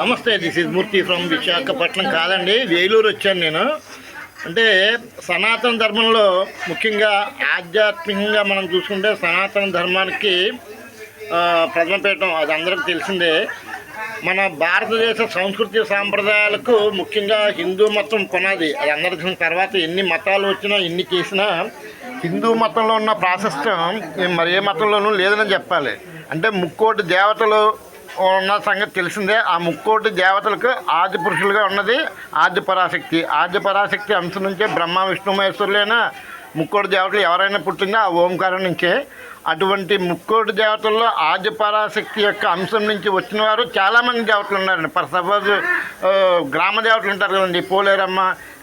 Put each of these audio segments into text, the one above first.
Namaste this is Murthy from Visakhapatnam కాదండి. వేలూరు వచ్చాను నేను. అంటే సనాతన ధర్మంలో ముఖ్యంగా ఆధ్యాత్మికంగా మనం చూసుకుంటే సనాతన ధర్మానికి ప్రథమ ప్రథమపీఠం అది అందరికీ తెలిసిందే. మన భారతదేశ సంస్కృతి సాంప్రదాయాలకు ముఖ్యంగా హిందూ మతం కొనాది అది అందరి తర్వాత ఎన్ని మతాలు వచ్చినా ఎన్ని చేసినా హిందూ మతంలో ఉన్న ప్రాశస్త్యం మరి ఏ మతంలోనూ లేదని చెప్పాలి. అంటే ముక్కోటి దేవతలు ఉన్న సంగతి తెలిసిందే. ఆ ముక్కోటి దేవతలకు ఆది పురుషులుగా ఉన్నది ఆది పరాశక్తి. ఆది పరాశక్తి అంశం నుంచే బ్రహ్మ విష్ణు మహేశ్వరులైనా ముక్కోటి దేవతలు ఎవరైనా పుట్టిందో? ఆ ఓంకారం నుంచే. అటువంటి ముక్కోటి దేవతల్లో ఆది పరాశక్తి యొక్క అంశం నుంచి వచ్చిన వారు చాలామంది దేవతలు ఉన్నారండి. ఫర్ సపోజ్ గ్రామ దేవతలు ఉంటారు కదండి. పోలేరమ్మ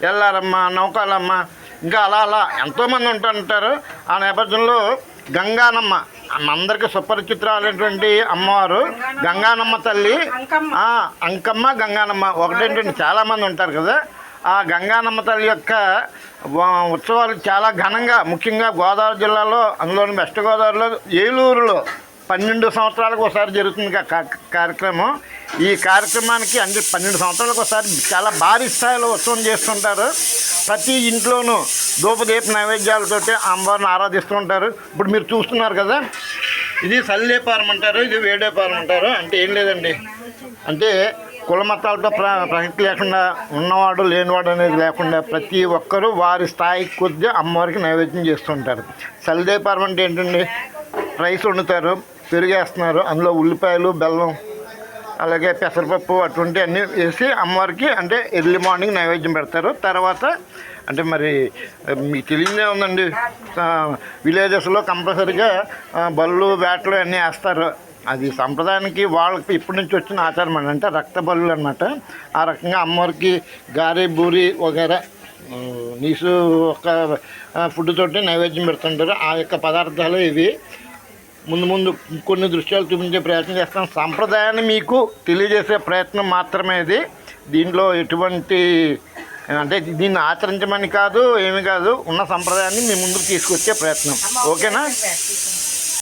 ఎల్లారమ్మ నౌకాలమ్మ ఇంకా అలా అలా ఎంతోమంది ఉంటుంటారు ఆ నేపథ్యంలో గంగానమ్మ. అందరికీ సుపరిచిత్రాలైనటువంటి అమ్మవారు గంగానమ్మ తల్లి. అంకమ్మ. గంగానమ్మ. ఒకటేంటంటే చాలామంది ఉంటారు కదా. ఆ గంగానమ్మ తల్లి యొక్క ఉత్సవాలు చాలా ఘనంగా ముఖ్యంగా గోదావరి జిల్లాలో అందులోని వెస్ట్ గోదావరిలో ఏలూరులో పన్నెండు సంవత్సరాలకు ఒకసారి జరుగుతుంది కార్యక్రమం. ఈ కార్యక్రమానికి అంటే పన్నెండు సంవత్సరాలకు ఒకసారి చాలా భారీ స్థాయిలో ఉత్సవం చేస్తుంటారు. ప్రతి ఇంట్లోనూ దూపదీప నైవేద్యాలతోటి అమ్మవారిని ఆరాధిస్తుంటారు ఇప్పుడు మీరు చూస్తున్నారు కదా ఇది సల్లేపారం అంటారు ఇది వేడేపారం అంటారు. అంటే ఏం లేదండి. అంటే కుల మతాలతో ప్ర ప్రసక్తి లేకుండా ఉన్నవాడు లేనివాడు అనేది లేకుండా ప్రతి ఒక్కరూ వారి స్థాయికి కొద్దిగా అమ్మవారికి నైవేద్యం చేస్తుంటారు సల్దేపారం అంటే ఏంటండి? రైస్ వండుతారు పెరిగేస్తున్నారు అందులో ఉల్లిపాయలు బెల్లం అలాగే పెసరపప్పు అటువంటి అన్నీ వేసి అమ్మవారికి అంటే ఎర్లీ మార్నింగ్ నైవేద్యం పెడతారు. తర్వాత అంటే మరి మీకు తెలియదే ఉందండి విలేజెస్లో కంపల్సరీగా బళ్ళు బ్యాట్లు అన్నీ వేస్తారు. అది సంప్రదాయానికి వాళ్ళకి ఇప్పటి నుంచి వచ్చిన ఆచారం అని అంటే రక్త బళ్ళు అనమాట ఆ రకంగా అమ్మవారికి గారి బూరి వగేరా నీసు ఒక ఫుడ్ తోటి నైవేద్యం పెడుతుంటారు. ఆ యొక్క పదార్థాలు ఇవి. ముందు ముందు కొన్ని దృశ్యాలు చూపించే ప్రయత్నం చేస్తాం. సాంప్రదాయాన్ని మీకు తెలియజేసే ప్రయత్నం మాత్రమే ఇది. దీంట్లో ఎటువంటి అంటే దీన్ని ఆచరించమని కాదు ఏమి కాదు ఉన్న సంప్రదాయాన్ని మీ ముందుకు తీసుకొచ్చే ప్రయత్నం. ఓకేనా?